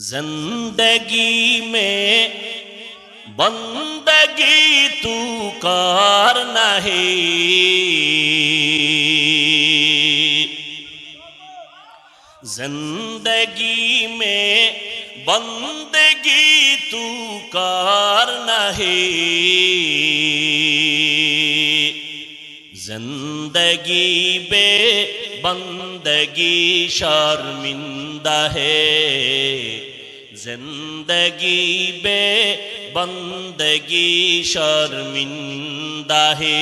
زندگی میں بندگی تو کار نہیں۔ زندگی میں بندگی تو کار نہیں۔ زندگی بے بندگی شرمندہ ہے زندگی بے بندگی شرمندہ ہے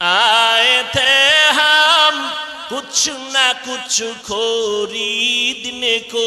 آئے تھے ہم کچھ نہ کچھ خریدنے کو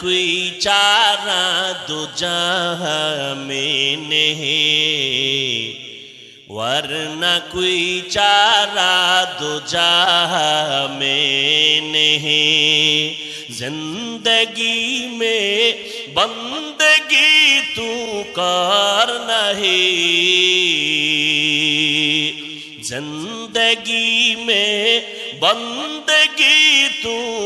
کوئی چارہ دو جہاں میں نہیں۔ ورنہ کوئی چارہ دو جہاں میں نہیں۔ زندگی میں بندگی تو کار نہیں۔ زندگی میں بندگی تو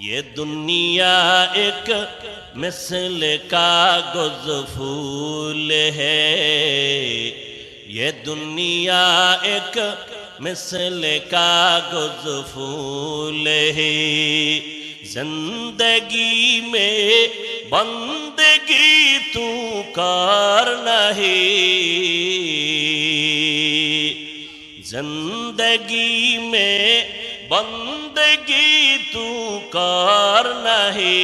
یہ دنیا ایک مثل کا گز پھول ہے۔ یہ دنیا ایک مثل کا گز پھول ہے۔ زندگی میں بندگی تو کار نہیں۔ زندگی میں بندگی تو کار نہیں۔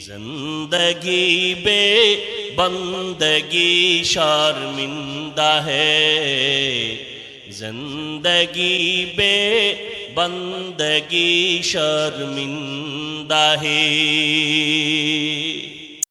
زندگی بے بندگی شرمندہ ہے۔ زندگی بے بندگی شرمندہ ہے۔